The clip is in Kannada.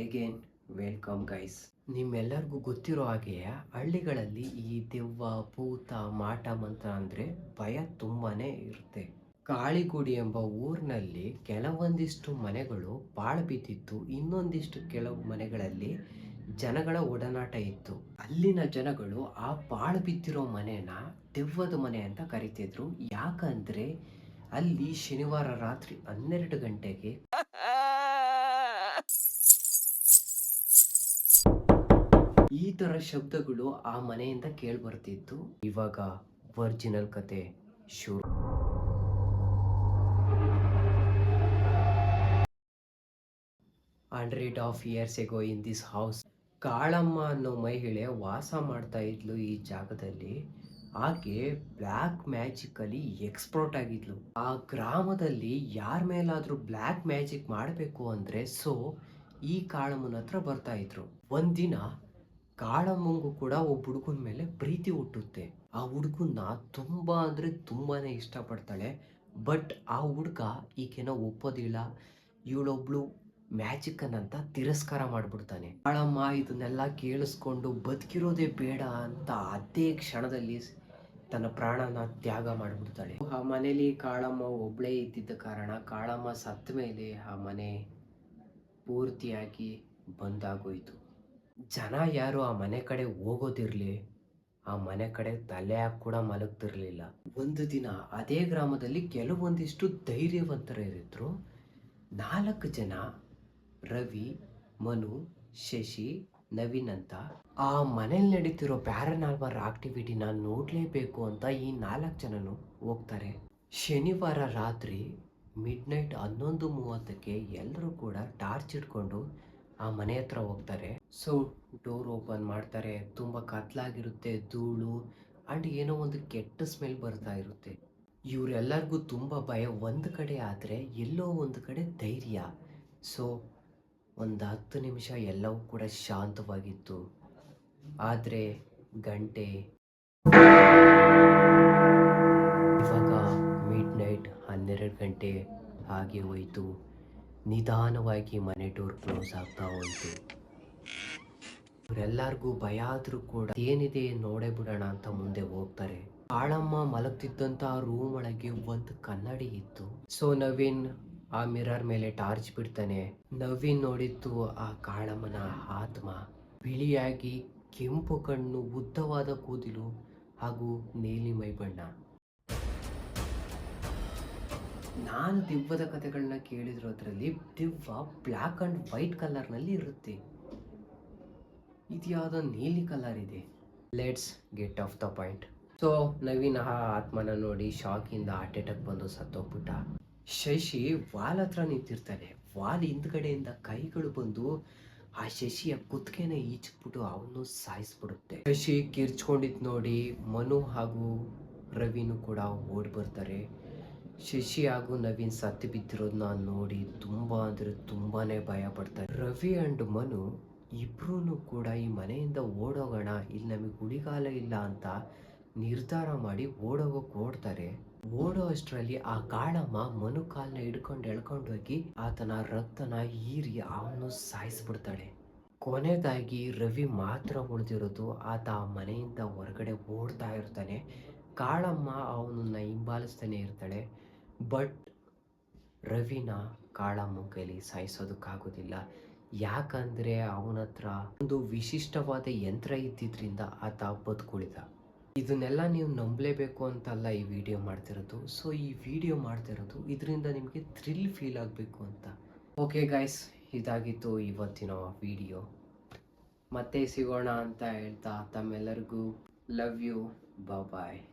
ಎಗೇನ್ ವೆಲ್ಕಮ್ ಗೈಸ್ ನಿಮ್ಮೆಲ್ಲರಿಗೂ ಗೊತ್ತಿರೋ ಹಾಗೆ ಹಳ್ಳಿಗಳಲ್ಲಿ ಈ ದೆವ್ವ, ಭೂತ, ಮಾಟ ಮಂತ್ರ ಅಂದರೆ ಭಯ ತುಂಬಾ ಇರುತ್ತೆ. ಕಾಳಿಗುಡಿ ಎಂಬ ಊರಿನಲ್ಲಿ ಕೆಲವೊಂದಿಷ್ಟು ಮನೆಗಳು ಪಾಳು ಬಿದ್ದಿತ್ತು. ಇನ್ನೊಂದಿಷ್ಟು ಕೆಲವು ಮನೆಗಳಲ್ಲಿ ಜನಗಳ ಒಡನಾಟ ಇತ್ತು. ಅಲ್ಲಿನ ಜನಗಳು ಆ ಪಾಳು ಬಿದ್ದಿರೋ ಮನೆನ ದೆವ್ವದ ಮನೆ ಅಂತ ಕರಿತಿದ್ರು. ಯಾಕಂದರೆ ಅಲ್ಲಿ ಶನಿವಾರ ರಾತ್ರಿ ಹನ್ನೆರಡು ಗಂಟೆಗೆ ಈ ತರ ಶಬ್ದಗಳು ಆ ಮನೆಯಿಂದ ಕೇಳ್ಬರ್ತಿತ್ತು. ಇವಾಗ ಒರಿಜಿನಲ್ ಕತೆ ಶುರು. Hundred of years ago in this house. Kalamma ಅನ್ನೋ ಮಹಿಳೆ ವಾಸ ಮಾಡ್ತಾ ಇದ್ಲು ಈ ಜಾಗದಲ್ಲಿ. ಆಕೆ ಬ್ಲ್ಯಾಕ್ ಮ್ಯಾಜಿಕ್ ಅಲ್ಲಿ ಎಕ್ಸ್ಪರ್ಟ್ ಆಗಿದ್ಲು. ಆ ಗ್ರಾಮದಲ್ಲಿ ಯಾರ ಮೇಲಾದ್ರೂ ಬ್ಲ್ಯಾಕ್ ಮ್ಯಾಜಿಕ್ ಮಾಡಬೇಕು ಅಂದ್ರೆ ಸೊ ಈ ಕಾಳಮ್ಮನ ಹತ್ರ ಬರ್ತಾ ಇದ್ರು. ಒಂದಿನ ಕಾಳಮ್ಮಂಗೂ ಕೂಡ ಒಬ್ಬ ಹುಡುಗನ ಮೇಲೆ ಪ್ರೀತಿ ಹುಟ್ಟುತ್ತೆ. ಆ ಹುಡುಗನ ತುಂಬಾ ಅಂದ್ರೆ ತುಂಬಾನೇ ಇಷ್ಟಪಡ್ತಾಳೆ. ಬಟ್ ಆ ಹುಡುಗ ಈಕೆನ ಒಪ್ಪೋದಿಲ್ಲ. ಇವಳೊಬ್ಳು ಮ್ಯಾಜಿಕ್ ಅಂತ ತಿರಸ್ಕಾರ ಮಾಡ್ಬಿಡ್ತಾನೆ. ಕಾಳಮ್ಮ ಇದನ್ನೆಲ್ಲ ಕೇಳಿಸ್ಕೊಂಡು ಬದುಕಿರೋದೇ ಬೇಡ ಅಂತ ಅದೇ ಕ್ಷಣದಲ್ಲಿ ತನ್ನ ಪ್ರಾಣನ ತ್ಯಾಗ ಮಾಡಿಬಿಡ್ತಾಳೆ. ಆ ಮನೇಲಿ ಕಾಳಮ್ಮ ಒಬ್ಳೇ ಇದ್ದಿದ್ದ ಕಾರಣ ಕಾಳಮ್ಮ ಸತ್ತ ಮೇಲೆ ಆ ಮನೆ ಪೂರ್ತಿಯಾಗಿ ಬಂದಾಗೋಯ್ತು ಜನ ಯಾರು ಆ ಮನೆ ಕಡೆ ಹೋಗೋದಿರ್ಲಿ, ಆ ಮನೆ ಕಡೆ ತಲೆ ಕೂಡ ಮಲಗ್ತಿರ್ಲಿಲ್ಲ. ಒಂದು ದಿನ ಅದೇ ಗ್ರಾಮದಲ್ಲಿ ಕೆಲವೊಂದಿಷ್ಟು ಧೈರ್ಯವಂತರಿದ್ರು ನಾಲ್ಕು ಜನ, ರವಿ, ಮನು, ಶಶಿ, ನವೀನ್ ಅಂತ, ಆ ಮನೇಲಿ ನಡೀತಿರೋ ಪ್ಯಾರನಾರ್ಮಲ್ ಆಕ್ಟಿವಿಟಿನ ನೋಡ್ಲೇಬೇಕು ಅಂತ ಈ ನಾಲ್ಕು ಜನನು ಹೋಗ್ತಾರೆ. ಶನಿವಾರ ರಾತ್ರಿ ಮಿಡ್ ನೈಟ್ ಹನ್ನೊಂದು ಮೂವತ್ತಕ್ಕೆ ಎಲ್ಲರೂ ಕೂಡ ಟಾರ್ಚ್ ಇಟ್ಕೊಂಡು ಆ ಮನೆ ಹತ್ರ ಹೋಗ್ತಾರೆ. ಸೊ ಡೋರ್ ಓಪನ್ ಮಾಡ್ತಾರೆ. ತುಂಬ ಕತ್ಲಾಗಿರುತ್ತೆ, ಧೂಳು ಆ್ಯಂಡ್ ಏನೋ ಒಂದು ಕೆಟ್ಟ ಸ್ಮೆಲ್ ಬರ್ತಾ ಇರುತ್ತೆ. ಇವರೆಲ್ಲರಿಗೂ ತುಂಬ ಭಯ. ಒಂದು ಕಡೆ ಆದರೆ ಎಲ್ಲೋ ಒಂದು ಕಡೆ ಧೈರ್ಯ. ಸೊ ಒಂದು ಹತ್ತು ನಿಮಿಷ ಎಲ್ಲವೂ ಕೂಡ ಶಾಂತವಾಗಿತ್ತು. ಆದರೆ ಗಂಟೆ ಇವಾಗ ಮಿಡ್ ನೈಟ್ ಹನ್ನೆರಡು ಗಂಟೆ ಹಾಗೆ ಹೋಯಿತು. ನಿಧಾನವಾಗಿ ಮನೆ ಡೋರ್ ಕ್ಲೋಸ್ ಆಗ್ತಾ ಹೋಯಿತು ಇವರೆಲ್ಲರಿಗೂ ಭಯ ಆದ್ರೂ ಕೂಡ ಏನಿದೆ ನೋಡೇ ಬಿಡೋಣ ಅಂತ ಮುಂದೆ ಹೋಗ್ತಾರೆ. ಕಾಳಮ್ಮ ಮಲಗ್ತಿದ್ದಂತ ರೂಮ್ ಒಳಗೆ ಒಂದು ಕನ್ನಡಿ ಇತ್ತು. ಸೊ ನವೀನ್ ಆ ಮಿರರ್ ಮೇಲೆ ಟಾರ್ಚ್ ಬಿಡ್ತಾನೆ. ನವೀನ್ ನೋಡಿದ್ದು ಆ ಕಾಳಮ್ಮನ ಆತ್ಮ. ಬಿಳಿಯಾಗಿ ಕೆಂಪು ಕಣ್ಣು, ಉದ್ದವಾದ ಕೂದಲು ಹಾಗೂ ನೀಲಿ ಮೈ ಬಣ್ಣ. ನಾನು ದಿವ್ವದ ಕಥೆಗಳನ್ನ ಕೇಳಿದ್ರು ಅದರಲ್ಲಿ ದಿವ್ವ ಬ್ಲ್ಯಾಕ್ ಅಂಡ್ ವೈಟ್ ಕಲರ್ನಲ್ಲಿ ಇರುತ್ತೆ. ಇದು ನೀಲಿ ಕಲರ್ ಇದೆ. Let's get off the point so Naveen ಆ ಆತ್ಮನ ನೋಡಿ ಶಾಕಿಂದ ಹಾರ್ಟ್ ಅಟ್ಯಾಕ್ ಬಂದು ಸತ್ತೋಗ್ಬಿಟ್ಟ. ಶಶಿ ವಾಲ್ ಹತ್ರ ನಿಂತಿರ್ತಾನೆ. ವಾಲ್ ಹಿಂದ್ಗಡೆಯಿಂದ ಕೈಗಳು ಬಂದು ಆ ಶಶಿಯ ಕುತ್ತಿಗೆನ ಈಚ್ಬಿಟ್ಟು ಅವನು ಸಾಯಿಸ್ಬಿಡುತ್ತೆ. ಶಶಿ ಕಿರ್ಚ್ಕೊಂಡಿದ್ ನೋಡಿ ಮನು ಹಾಗೂ ರವಿನು ಕೂಡ ಓಡ್ ಬರ್ತಾರೆ. ಶಶಿ ಹಾಗೂ ನವೀನ್ ಸತ್ತು ಬಿದ್ದಿರೋದನ್ನ ನೋಡಿ ತುಂಬಾ ಅಂದ್ರೆ ತುಂಬಾನೇ ಭಯ ಪಡ್ತಾರೆ. ರವಿ ಅಂಡ್ ಮನು ಇಬ್ರು ಕೂಡ ಈ ಮನೆಯಿಂದ ಓಡೋಗೋಣ, ಇಲ್ಲಿ ನಮಗೆ ಗುಳಿಗಾಲ ಇಲ್ಲ ಅಂತ ನಿರ್ಧಾರ ಮಾಡಿ ಓಡೋಗೋಕೆ ಓಡ್ತಾರೆ. ಓಡೋ ಅಷ್ಟರಲ್ಲಿ ಆ ಕಾಳಮ್ಮ ಮನು ಕಾಲನ್ನ ಹಿಡ್ಕೊಂಡು ಎಳ್ಕೊಂಡು ಹೋಗಿ ಆತನ ರಕ್ತನ ಹೀರಿ ಅವನು ಸಾಯಿಸ್ಬಿಡ್ತಾಳೆ. ಕೊನೆದಾಗಿ ರವಿ ಮಾತ್ರ ಉಳಿದಿರೋದು ಆತ ಆ ಮನೆಯಿಂದ ಹೊರಗಡೆ ಓಡ್ತಾ ಇರ್ತಾನೆ. ಕಾಳಮ್ಮ ಅವನನ್ನ ಹಿಂಬಾಲಿಸ್ತಾನೆ ಇರ್ತಾಳೆ. ಬಟ್ ರವಿನ ಕಾಳಮ್ಮ ಕೈಲಿ ಸಾಯಿಸೋದಕ್ಕಾಗೋದಿಲ್ಲ. ಯಾಕಂದ್ರೆ ಅವನ ಹತ್ರ ಒಂದು ವಿಶಿಷ್ಟವಾದ ಯಂತ್ರ ಇದ್ದಿದ್ರಿಂದ ಆತ ಬದುಕುಳಿದ. ಇದನ್ನೆಲ್ಲ ನೀವು ನಂಬಲೇಬೇಕು ಅಂತಲ್ಲ ಈ ವಿಡಿಯೋ ಮಾಡ್ತಿರೋದು. ಸೊ ಈ ವಿಡಿಯೋ ಮಾಡ್ತಿರೋದು ಇದರಿಂದ ನಿಮಗೆ ಥ್ರಿಲ್ ಫೀಲ್ ಆಗಬೇಕು ಅಂತ. ಓಕೆ ಗೈಸ್ ಇದಾಗಿತ್ತು ಇವತ್ತಿನ ವಿಡಿಯೋ. ಮತ್ತೆ ಸಿಗೋಣ ಅಂತ ಹೇಳ್ತಾ ತಮ್ಮೆಲ್ಲರಿಗೂ. Love you bye